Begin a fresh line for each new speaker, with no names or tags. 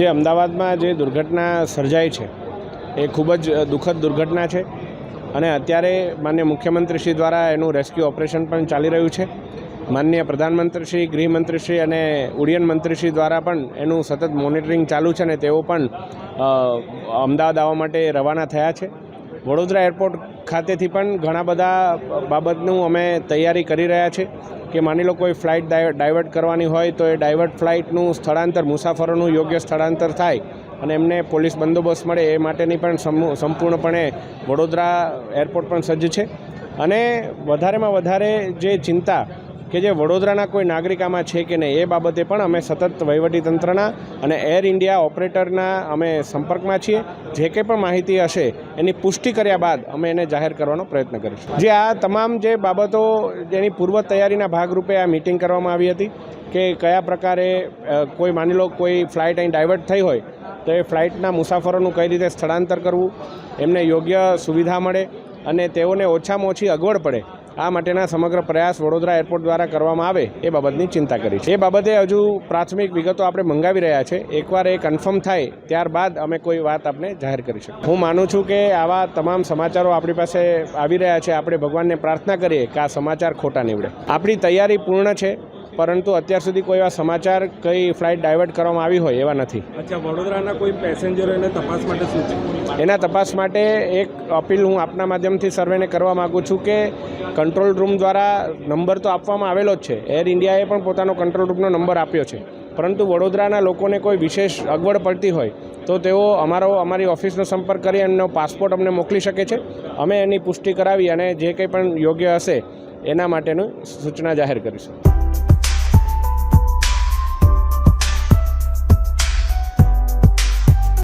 જે અમદાવાદમાં જે દુર્ઘટના સર્જાઈ છે, એ ખૂબ જ દુઃખદ દુર્ઘટના છે. અને અત્યારે માન્ય મુખ્યમંત્રીશ્રી દ્વારા એનું રેસ્ક્યુ ઓપરેશન પણ ચાલી રહ્યું છે. માનનીય પ્રધાનમંત્રીશ્રી, ગૃહમંત્રીશ્રી અને ઉડ્ડયન મંત્રીશ્રી દ્વારા પણ એનું સતત મોનિટરિંગ ચાલુ છે અને તેઓ પણ અમદાવાદ આવવા માટે રવાના થયા છે. વડોદરા એરપોર્ટ ખાતેથી પણ ઘણા બધા બાબતનું અમે તૈયારી કરી રહ્યા છે કે માની લો કોઈ ફ્લાઇટ ડાયવર્ટ કરવાની હોય તો એ ડાયવર્ટ ફ્લાઇટનું સ્થળાંતર, મુસાફરોનું યોગ્ય સ્થળાંતર થાય અને એમને પોલીસ બંદોબસ્ત મળે એ માટેની પણ સંપૂર્ણપણે વડોદરા એરપોર્ટ પણ સજ્જ છે. અને વધારેમાં વધારે જે ચિંતા કે જે વડોદરાના કોઈ નાગરિક આમાં છે કે નહીં, એ બાબતે પણ અમે સતત વહીવટીતંત્રના અને એર ઇન્ડિયા ઓપરેટરના અમે સંપર્કમાં છીએ. જે કંઈ પણ માહિતી હશે, એની પુષ્ટિ કર્યા બાદ અમે એને જાહેર કરવાનો પ્રયત્ન કરીશું. જે આ તમામ જે બાબતો, જેની પૂર્વ તૈયારીના ભાગરૂપે આ મિટિંગ કરવામાં આવી હતી, કે કયા પ્રકારે કોઈ માની લો કોઈ ફ્લાઇટ અહીં ડાયવર્ટ થઈ હોય, તો એ ફ્લાઇટના મુસાફરોનું કઈ રીતે સ્થળાંતર કરવું, એમને યોગ્ય સુવિધા મળે અને તેઓને ઓછામાં ઓછી અગવડ પડે આ માટેના સમગ્ર પ્રયાસ વડોદરા એરપોર્ટ દ્વારા કરવામાં આવે એ બાબતની ચિંતા કરી છે. એ બાબતે હજુ પ્રાથમિક વિગતો આપણે મંગાવી રહ્યા છે. એકવાર એ કન્ફર્મ થાય, ત્યારબાદ અમે કોઈ વાત આપણે જાહેર કરી શકીએ. હું માનું છું કે આવા તમામ સમાચારો આપણી પાસે આવી રહ્યા છે. આપણે ભગવાનને પ્રાર્થના કરીએ કે આ સમાચાર ખોટા નીવડે. આપણી તૈયારી પૂર્ણ છે. પરંતુ અત્યાર સુધી કોઈ એવા સમાચાર કઈ ફ્લાઇટ ડાયવર્ટ કરવામાં આવી હોય એવા નથી.
અચ્છા વડોદરાના કોઈ પેસેન્જરો એને તપાસ માટે શું છે?
એના તપાસ માટે એક અપીલ હું આપના માધ્યમથી સર્વેને કરવા માગું છું કે કંટ્રોલ રૂમ દ્વારા નંબર તો આપવામાં આવેલો જ છે. એર ઇન્ડિયાએ પણ પોતાનો કંટ્રોલ રૂમનો નંબર આપ્યો છે. પરંતુ વડોદરાના લોકોને કોઈ વિશેષ અગવડ પડતી હોય તો તેઓ અમારો અમારી ઓફિસનો સંપર્ક કરી એમનો પાસપોર્ટ અમને મોકલી શકે છે. અમે એની પુષ્ટિ કરાવી અને જે કંઈ પણ યોગ્ય હશે એના માટેનું સૂચના જાહેર કરીશું.